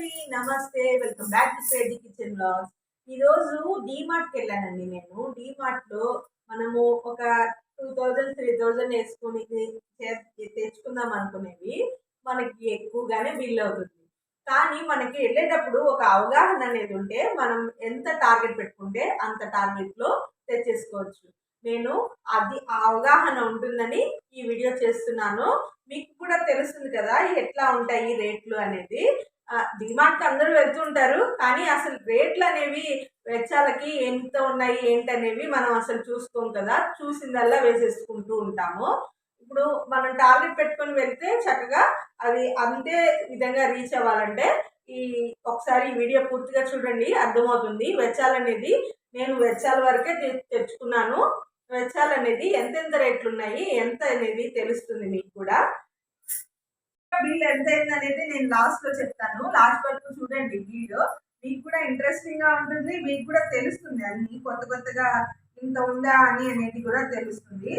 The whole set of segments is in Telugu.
అండి నమస్తే. Welcome back to crazy kitchen blogs ఈ రోజు కి వెళ్ళానండి నేను. డీమార్ట్లో మనము ఒక టూ థౌజండ్ త్రీ థౌజండ్ వేసుకుని చే- తెచ్చుకుందాం అనుకునేవి. మనకి ఎక్కువగానే బిల్ అవుతుంది. కానీ మనకి వెళ్ళేటప్పుడు ఒక అవగాహన అనేది ఉంటే మనం ఎంత టార్గెట్ పెట్టుకుంటే అంత టార్గెట్లో తెచ్చేసుకోవచ్చు. నేను అది ఆ అవగాహన ఉంటుందని ఈ వీడియో చేస్తున్నాను. మీకు కూడా తెలుస్తుంది కదా ఎట్లా ఉంటాయి రేట్లు అనేది. డిమార్ట్కి అందరూ వెళ్తుంటారు కానీ అసలు రేట్లు అనేవి వెచ్చాలకి ఎంత ఉన్నాయి ఏంటి అనేవి మనం అసలు చూసుకోం కదా. చూసిందల్లా వేసేసుకుంటూ ఉంటాము. ఇప్పుడు మనం టార్గెట్ పెట్టుకొని వెళ్తే చక్కగా అది అంతే విధంగా రీచ్ అవ్వాలంటే ఈ ఒకసారి ఈ వీడియో పూర్తిగా చూడండి అర్థమవుతుంది. వెచ్చాలనేది నేను వెచ్చాల వరకే తెచ్చుకున్నాను. వెచ్చాలు అనేది ఎంతెంత రేట్లు ఉన్నాయి ఎంత అనేది తెలుస్తుంది మీకు కూడా. బిల్ ఎంత అయింది అనేది నేను లాస్ట్లో చెప్తాను. లాస్ట్ వరకు చూడండి వీడియో. మీకు కూడా ఇంట్రెస్టింగ్గా ఉంటుంది. మీకు కూడా తెలుస్తుంది. అన్ని కొత్త కొత్తగా ఇంత ఉందా అని అనేది కూడా తెలుస్తుంది.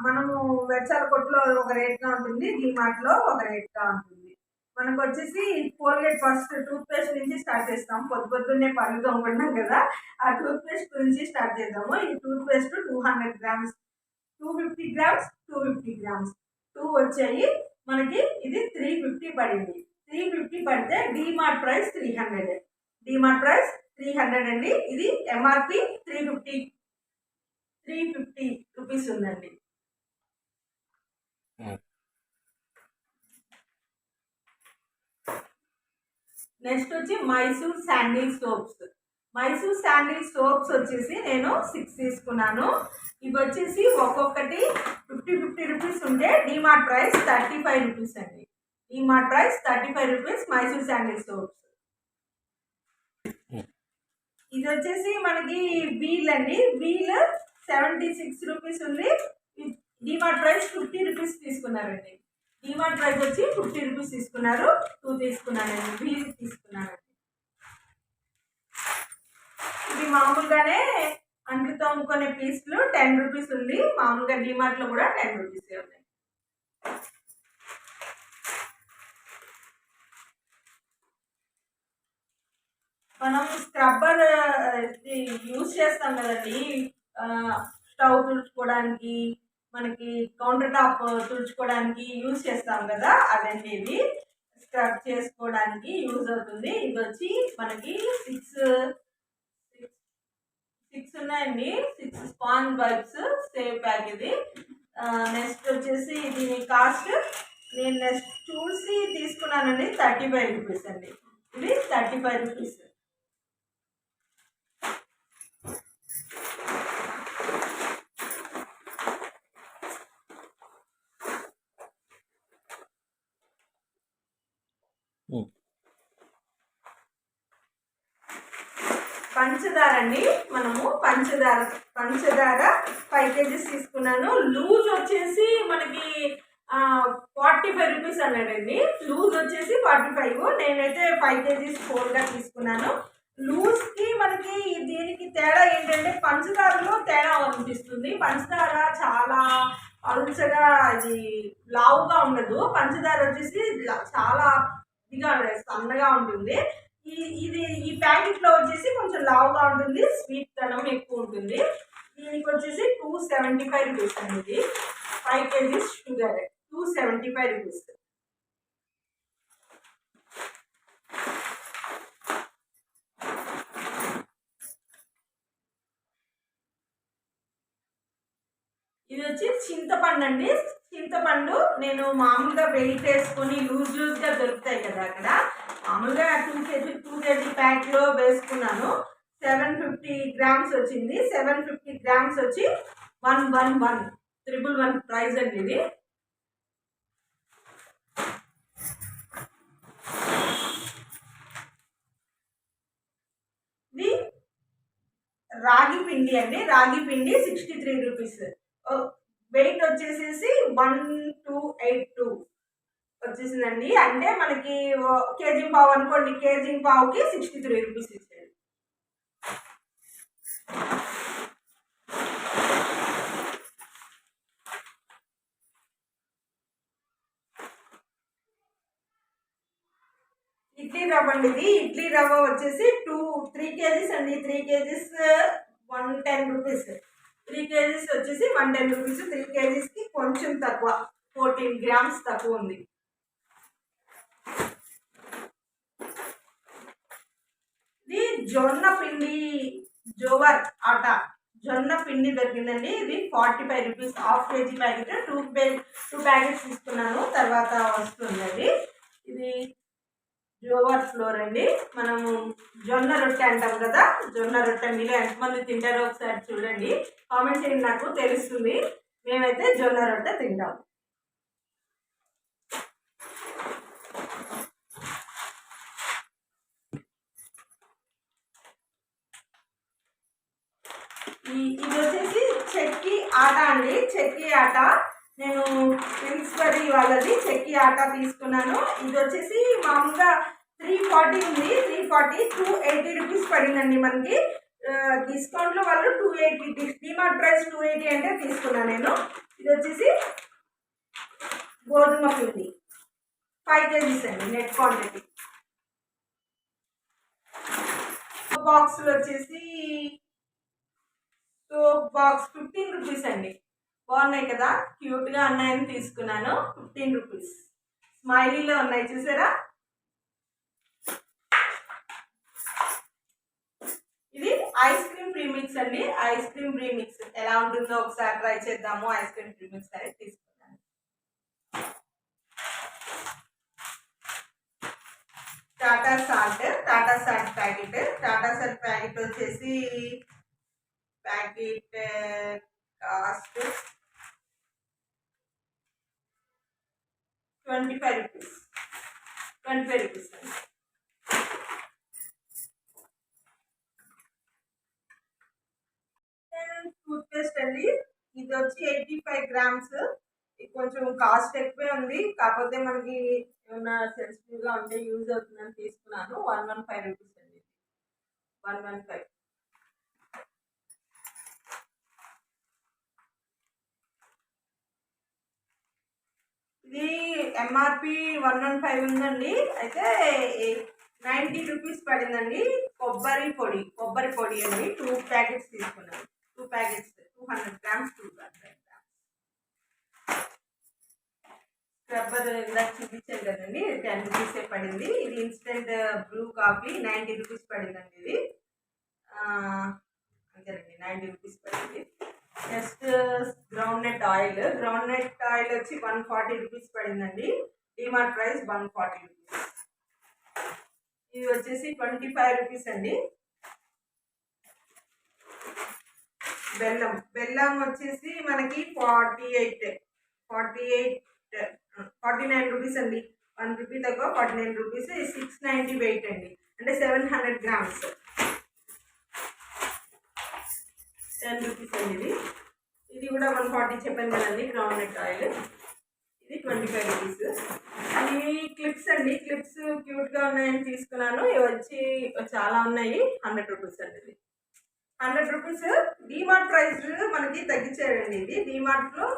మనము వెచ్చాల కొట్లో ఒక రేట్గా ఉంటుంది. డిమార్ట్లో ఒక రేట్గా ఉంటుంది. మనకు వచ్చేసి కోల్గేట్ ఫస్ట్ టూత్ పేస్ట్ నుంచి స్టార్ట్ చేస్తాం. పొద్దు పొద్దున్నే పళ్ళు తోముకుంటాం కదా. ఆ టూత్ పేస్ట్ స్టార్ట్ చేద్దాము. ఈ toothpaste two hundred grams two fifty grams two fifty grams two వచ్చాయి. మనకి ఇది త్రీ ఫిఫ్టీ పడింది. త్రీ ఫిఫ్టీ పడితే DMart price three hundred DMart price three hundred అండి. ఇది MRP three fifty three fifty rupees ఉందండి. నెక్స్ట్ వచ్చి Mysore sandal soaps Mysore sandal soaps వచ్చేసి నేను సిక్స్ తీసుకున్నాను. ఇవి వచ్చేసి ఒక్కొక్కటి ఫిఫ్టీ ఫిఫ్టీ రూపీస్ ఉంటే DMart price thirty five rupees అండి. DMart price thirty five rupees Mysore sandal soaps. ఇది వచ్చేసి మనకి వీల్ అండి. వీల్ సెవెంటీ సిక్స్ రూపీస్ ఉంది. డిమార్ట్ ప్రైస్ ఫిఫ్టీ రూపీస్ తీసుకున్నారండి. డిమార్ట్ ప్రైస్ వచ్చి ఫిఫ్టీ రూపీస్ తీసుకున్నారు. టూ తీసుకున్నానండి. వీల్ తీసుకున్నానండి ఇది మామూలుగానే అంట్లు తోముకునే పీస్లు టెన్ రూపీస్ ఉంది. మామూలుగా డిమార్ట్లో కూడా టెన్ రూపీస్ ఉన్నాయి. మనం స్క్రబ్బర్ యూజ్ చేస్తాం కదండి. స్టవ్ తుడుచుకోవడానికి మనకి కౌంటర్ టాప్ తుడుచుకోవడానికి యూజ్ చేస్తాం కదా అదండి ఇది. స్క్రబ్ చేసుకోవడానికి యూజ్ అవుతుంది. ఇది వచ్చి మనకి సిక్స్ సిక్స్ ఉన్నాయండి. Six span bulbs save pack ఇది. నెక్స్ట్ వచ్చేసి దీని కాస్ట్. నేను నెక్స్ట్ చూసి తీసుకున్నానండి. థర్టీ ఫైవ్ రూపీస్ అండి. ఇది థర్టీ ఫైవ్ రూపీస్. పంచదార అండి మనము పంచదార పంచదార ఫైవ్ కేజీస్ తీసుకున్నాను. లూజ్ వచ్చేసి మనకి ఫార్టీ ఫైవ్ రూపీస్ అన్నాడండి. లూజ్ వచ్చేసి ఫార్టీ ఫైవ్ నేనైతే ఫైవ్ కేజీస్ ఫోర్గా తీసుకున్నాను. లూజ్కి మనకి దీనికి తేడా ఏంటంటే పంచదారలో తేడా అనిపిస్తుంది. పంచదార చాలా పలుచగా అది లావుగా ఉండదు. పంచదార వచ్చేసి చాలా ఇదిగా సన్నగా ఉంటుంది. ఇది ఈ ప్యాకెట్లో వచ్చేసి కొంచెం లావుగా ఉంటుంది స్వీట్ తనం ఎక్కువ ఉంటుంది. దీనికి వచ్చేసి టూ సెవెంటీ ఫైవ్ రూపీస్ అండి ఇది. Five KGs sugar two seventy five rupees ఇది వచ్చి చింతపండు అండి. చింతపండు నేను మామూలుగా వెయిట్ వేసుకొని లూజ్ లూజ్గా దొరుకుతాయి కదా అక్కడ. మామూలుగా టూ కేజీ టూ కేజీ ప్యాక్లో వేసుకున్నాను. సెవెన్ ఫిఫ్టీ గ్రామ్స్ వచ్చింది. సెవెన్ ఫిఫ్టీ గ్రామ్స్ వచ్చి one one one. Triple one price అండి ఇది రాగి పిండి అండి. రాగి పిండి సిక్స్టీ త్రీ రూపీస్. వెయిట్ వచ్చేసేసి వన్ టూ ఎయిట్ టూ వచ్చేసిందండి. అంటే మనకి కేజీ పావు అనుకోండి. కేజీ పావుకి సిక్స్టీ త్రీ రూపీస్ ఇచ్చాడు ఇడ్లీ రవ్వ అండి ఇది. ఇడ్లీ రవ్వ వచ్చేసి టూ త్రీ కేజీస్ అండి. Three KGs one ten rupees three KGs వచ్చేసి వన్ టెన్ రూపీస్. త్రీ కేజీస్కి కొంచెం తక్కువ. ఫోర్టీన్ గ్రామ్స్ తక్కువ ఉంది. ఇది జొన్న పిండి జోవర్ ఆట. జొన్న పిండి దొరికిందండి. ఇది forty five rupees. Half KG packet. Two pay two packets తీసుకున్నాను. తర్వాత వస్తుందండి. ఇది జోవర్ ఫ్లోర్ అండి. మనము జొన్న రొట్టె అంటాం కదా జొన్న రొట్టె మీలో ఎంతమంది తింటారో ఒకసారి చూడండి. కామెంట్ చేయండి నాకు తెలుస్తుంది. మేమైతే జొన్న రొట్టె తింటాం. ఈ ఇది వచ్చేసి చెక్కి ఆట అండి. చెక్కి ఆట. నేను ప్రిన్స్బరీ వాళ్ళది చెక్కి ఆట తీసుకున్నాను. ఇది వచ్చేసి మామూలుగా త్రీ ఫార్టీ ఉంది. Three forty two eighty rupees పడిందండి మనకి. డిస్కౌంట్లో వాళ్ళు two eighty DMart price two eighty అంటే తీసుకున్నాను నేను. ఇది వచ్చేసి గోధుమ పిండి. ఫైవ్ కేజీస్ అండి నెట్ క్వాంటిటీ బాక్సులు వచ్చేసి సో బాక్స్ ఫిఫ్టీన్ రూపీస్ అండి. బాగున్నాయి కదా? క్యూట్గా అన్నాయని తీసుకున్నాను. ఫిఫ్టీన్ రూపీస్ స్మైలీలో ఉన్నాయి చూసారా? ఇది ఐస్ క్రీమ్ ప్రీమిక్స్ అండి. ఐస్ క్రీమ్ ప్రీమిక్స్ ఎలా ఉంటుందో ఒకసారి ట్రై చేద్దాము. ఐస్ క్రీమ్ ప్రీమిక్స్ అనేది తీసుకున్నాను. Tata salt Tata salt packet Tata salt packet వచ్చేసి packet cost uh, twenty five rupees. Twenty five rupees అండి. టూత్పేస్ట్ అండి. ఇది వచ్చి ఎయిటీ ఫైవ్ గ్రామ్స్. ఇది కొంచెం కాస్ట్ ఎక్కువే ఉంది. కాకపోతే మనకి ఏమైనా సెన్సిటివ్గా ఉంటే యూజ్ అవుతుందని తీసుకున్నాను. వన్ వన్ ఫైవ్ రూపీస్ అండి వన్ వన్ ఫైవ్. ఇది ఎంఆర్పి వన్ వన్ ఫైవ్ ఉందండి. అయితే నైంటీ రూపీస్ పడిందండి. కొబ్బరి పొడి కొబ్బరి పొడి అండి. టూ ప్యాకెట్స్ తీసుకున్నాను. Two packets two hundred grams two hundred grams scrubber ఇందాక చూపించాను కదండి. టెన్ రూపీసే పడింది. ఇది instant blue coffee ninety rupees పడిందండి ఇది. అంతేనండి. నైంటీ రూపీస్ పడింది. Next ground oil groundnut oil వచ్చి వన్ ఫార్టీ రూపీస్ పడిందండి. DMart price one forty rupees ఇది వచ్చేసి ట్వంటీ ఫైవ్ రూపీస్ అండి. బెల్లం. బెల్లం వచ్చేసి మనకి forty eight forty eight forty nine rupees అండి. వన్ రూపీ తక్కువ forty nine rupees six ninety weight అండి. అంటే seven hundred grams ten rupees అండి ఇది. ఇది కూడా వన్ ఫార్టీ చెప్పాను కదండి గ్రౌండ్ నెట్ ఆయిల్ ఇది ట్వంటీ ఫైవ్ రూపీస్. ఇవి క్లిప్స్ అండి క్లిప్స్ క్యూట్గా ఉన్నాయని తీసుకున్నాను. ఇవి వచ్చి చాలా ఉన్నాయి హండ్రెడ్ రూపీస్ అండి ఇది హండ్రెడ్ రూపీస్ డిమార్ట్ ప్రైస్ మనకి తగ్గించారండి ఇది. డిమార్ట్లో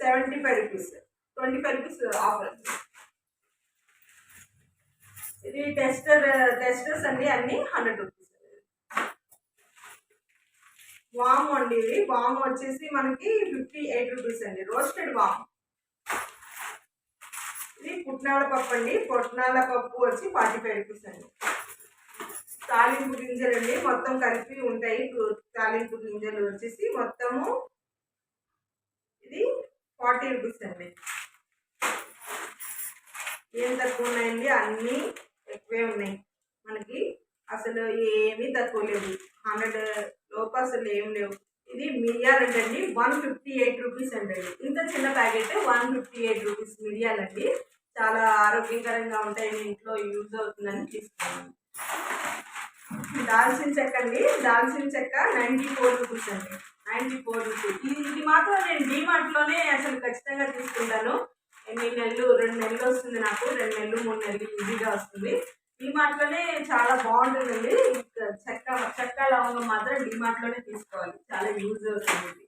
seventy five rupees twenty five rupees offer ఇది టెస్టర్ టెస్టర్స్ అండి అన్నీ హండ్రెడ్ రూపీస్. వామ్ అండి ఇది. వామ్ వచ్చేసి మనకి ఫిఫ్టీ ఎయిట్ రూపీస్ అండి. రోస్టెడ్ వామ్. ఇది పుట్నాల పప్పు అండి. పుట్నాల పప్పు వచ్చి ఫార్టీ ఫైవ్ రూపీస్ అండి. తాలింపు గింజలు అండి. మొత్తం కలిపి ఉంటాయి. తాలింపు గింజలు వచ్చేసి మొత్తము ఇది ఫార్టీ రూపీస్ అండి. ఏం తక్కువ ఉన్నాయండి? అన్నీ ఎక్కువే ఉన్నాయి. మనకి అసలు ఏమీ తక్కువ లేదు హండ్రెడ్ లోపు అసలు ఏం లేవు. ఇది మిరియాలంటండి వన్ ఫిఫ్టీ ఎయిట్ రూపీస్ అండి ఇంత చిన్న packet one fifty eight rupees మిరియాలండి చాలా ఆరోగ్యకరంగా ఉంటాయి. ఇంట్లో యూజ్ అవుతుందని తీసుకున్నాను దాల్చిన చెక్క అండి. దాల్చిన చెక్క నైంటీ ఫోర్ రూపీస్ అండి. Ninety four rupees. ఇది ఇది మాత్రం నేను డీమార్ట్లోనే అసలు ఖచ్చితంగా తీసుకుంటాను. ఎన్ని నెలలు రెండు నెలలు వస్తుంది నాకు. రెండు నెలలు మూడు నెలలు ఈజీగా వస్తుంది. డిమార్ట్లోనే చాలా బాగుంటుందండి చెక్క చెక్క లవంగం మాత్రం డిమార్ట్లోనే తీసుకోవాలి. చాలా యూజ్ అవుతుంది.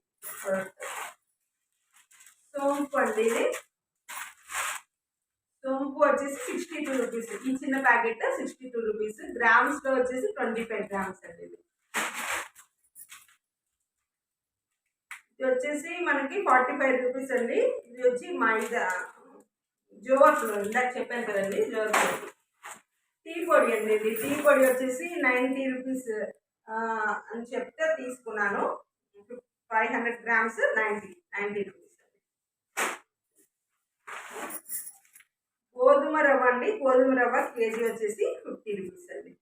సోంపు అండి ఇది. సోంపు వచ్చేసి సిక్స్టీ టూ రూపీస్ ఈ చిన్న ప్యాకెట్ సిక్స్టీ టూ రూపీస్ గ్రామ్స్లో వచ్చేసి ట్వంటీ ఫైవ్ గ్రామ్స్ అండి ఇది. ఇది వచ్చేసి మనకి ఫార్టీ ఫైవ్ రూపీస్ అండి. ఇది వచ్చి మైదా జోవర్ ఇందాక చెప్పాను కదండి జోవర్ టీ పొడి అండి ఇది. టీ పొడి వచ్చేసి నైంటీ రూపీస్ అని చెప్తే తీసుకున్నాను. Five hundred grams ninety ninety rupees. గోధుమ రవ్వ అండి. గోధుమ రవ్వ కేజీ వచ్చేసి ఫిఫ్టీ రూపీస్ అండి.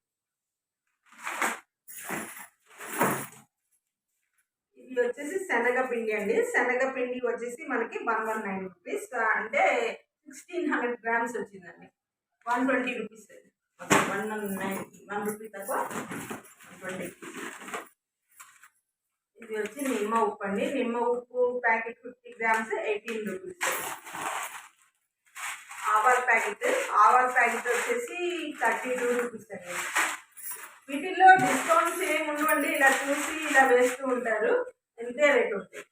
ఇది వచ్చేసి శనగపిండి అండి. శనగపిండి వచ్చేసి మనకి వన్ వన్ నైన్ రూపీస్ అంటే సిక్స్టీన్ హండ్రెడ్ గ్రామ్స్ వచ్చిందండి. వన్ ట్వంటీ రూపీస్ అండి. వన్ నైన్ వన్ రూపీ తక్కువ? ట్వంటీ. ఇది వచ్చి నిమ్మ ఉప్పు అండి నిమ్మ ఉప్పు packet fifty grams eighteen rupees. ఆవాల ప్యాకెట్. ఆవాల ప్యాకెట్ వచ్చేసి థర్టీ టూ రూపీస్ అండి. వీటిల్లో డిస్కౌంట్స్ ఏమి ఉండవండి ఇలా చూసి ఇలా వేస్తూ ఉంటారు. ఎంతే రేట్ ఉంటాయి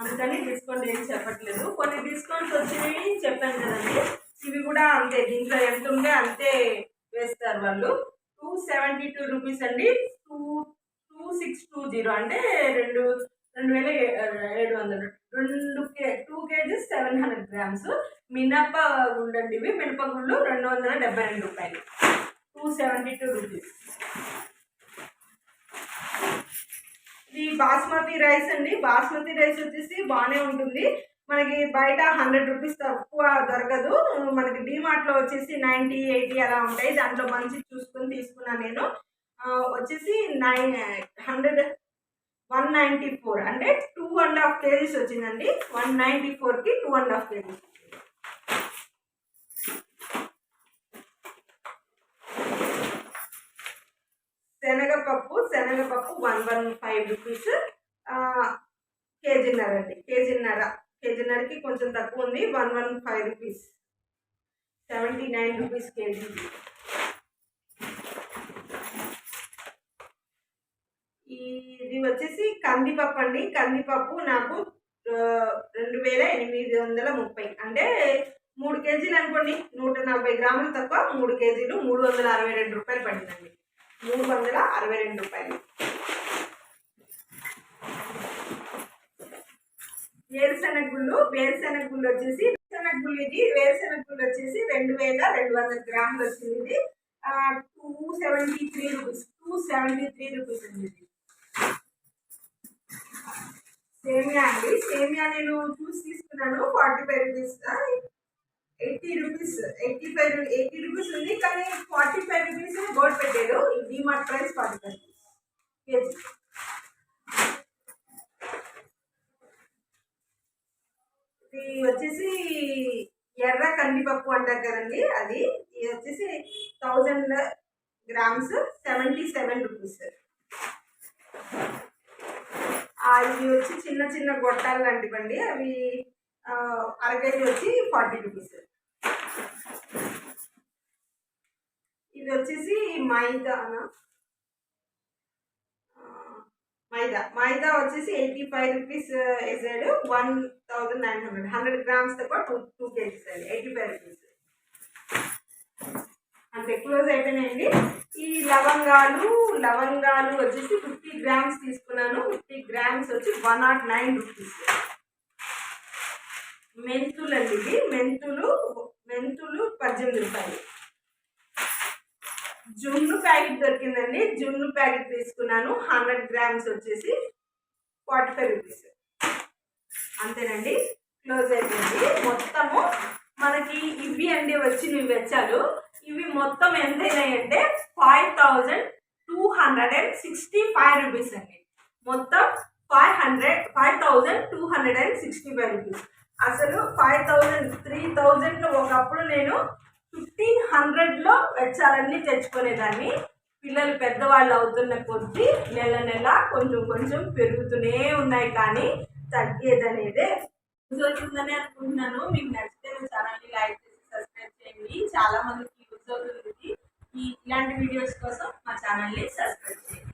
అందుకని డిస్కౌంట్ ఏం చెప్పట్లేదు. కొన్ని డిస్కౌంట్స్ వచ్చినాయి చెప్పాను కదండి. ఇవి కూడా అంతే దీంట్లో ఎంత ఉంటే అంతే వేస్తారు వాళ్ళు. టూ సెవెంటీ టూ రూపీస్ అండి. Two two six two zero అంటే రెండు రెండు వేల ఏడు వందలు. రెండు K two KGs seven hundred grams మినప గుండండి అండి ఇవి మినపగుళ్ళు రెండు వందల డెబ్బై రెండు రూపాయలు. టూ సెవెంటీ టూ రూపీస్ ఇది బాస్మతి రైస్ అండి. బాస్మతి రైస్ వచ్చేసి బాగానే ఉంటుంది. మనకి బయట హండ్రెడ్ రూపీస్ తక్కువ దొరకదు. మనకి డిమార్ట్లో వచ్చేసి నైంటీ ఎయిటీ అలా ఉంటాయి. దాంట్లో మంచి చూసుకొని తీసుకున్నాను నేను. వచ్చేసి nine hundred one ninety four. అంటే టూ అండ్ హాఫ్ కేజీస్ వచ్చిందండి. వన్ నైంటీ ఫోర్కి టూ అండ్ హాఫ్ కేజీస్. శనగపప్పు శనగపప్పు వన్ వన్ ఫైవ్ రూపీస్. కేజీన్నర అండి. కేజీన్నర. కేజీన్నరకి కొంచెం తక్కువ ఉంది one one five rupees. Seventy nine rupees KG. ఇది వచ్చేసి కందిపప్పు అండి. కందిపప్పు నాకు రెండు వేల ఎనిమిది వందల ముప్పై. అంటే మూడు కేజీలు అనుకోండి. నూట నలభై గ్రాములు తక్కువ మూడు కేజీలు మూడు వందల అరవై రెండు రూపాయలు పడిందండి. మూడు వందల అరవై రెండు రూపాయలు. వేరుశనగ గుళ్ళు వేరుశనగ గుళ్ళు వచ్చేసి వేరుశనగ గుళ్ళు ఇది వేరుశనగ గుళ్ళు వచ్చేసి రెండు వేల రెండు వందల గ్రాములు వచ్చింది. ఇది two seventy three rupees two seventy three rupees అండి ఇది. సేమియా అండి. సేమియా నేను చూసి తీసుకున్నాను forty five rupees eighty rupees eighty five eighty rupees ఉంది కానీ ఫార్టీ ఫైవ్ రూపీస్ గోల్డ్ పెట్టారు. DMart price forty five KG. ఇది వచ్చేసి ఎర్ర కందిపప్పు అంటారు కదండి అది. ఇది వచ్చేసి thousand grams seventy seven rupees. ఇవి వచ్చి చిన్న చిన్న గొట్టాలు లాంటివండి. అవి అర కేజీ వచ్చి ఫార్టీ రూపీస్. ఇది వచ్చేసి మైదా మైదా. మైదా వచ్చేసి ఎయిటీ ఫైవ్ రూపీస్ వేసాడు one thousand nine hundred. Hundred grams తక్కువ టూ టూ కేజీస్ అండి. Eighty five rupees. అంతే క్లోజ్ అయిపోయినాయండి. ఈ లవంగాలు లవంగాలు వచ్చేసి ఫిఫ్టీ గ్రామ్స్ తీసుకున్నాను. ఫిఫ్టీ గ్రామ్స్ వచ్చి వన్ నాట్ నైన్ రూపీస్. మెంతులు అండి ఇది మెంతులు మెంతులు పద్దెనిమిది రూపాయలు. జున్ను ప్యాకెట్ దొరికిందండి. జున్ను ప్యాకెట్ తీసుకున్నాను. హండ్రెడ్ గ్రామ్స్ వచ్చేసి ఫార్టీ ఫైవ్ రూపీస్. అంతేనండి. క్లోజ్ అయిపోయింది. మొత్తము మనకి ఇవి అండి వచ్చి నువ్వు వెచ్చాలు. ఇవి మొత్తం ఎంత అయినాయంటే five thousand two hundred and sixty five rupees అండి. మొత్తం five hundred five thousand two hundred and sixty five rupees. అసలు ఫైవ్ థౌజండ్ త్రీ థౌజండ్ ఒకప్పుడు నేను ఫిఫ్టీన్ హండ్రెడ్లో వెచ్చాలన్నీ తెచ్చుకునేదాన్ని. పిల్లలు పెద్దవాళ్ళు అవుతున్న కొద్దీ నెల నెల కొంచెం కొంచెం పెరుగుతూనే ఉన్నాయి కానీ తగ్గేది అనేదే యూజ్ అవుతుందని అనుకుంటున్నాను. మీకు నచ్చితే మీ ఛానల్ని లైక్ చేసి సబ్స్క్రైబ్ చేయండి. చాలా మందికి యూజ్ అవుతుంది ఈ ఇలాంటి వీడియోస్ కోసం మా ఛానల్ని సబ్స్క్రైబ్ చేయండి.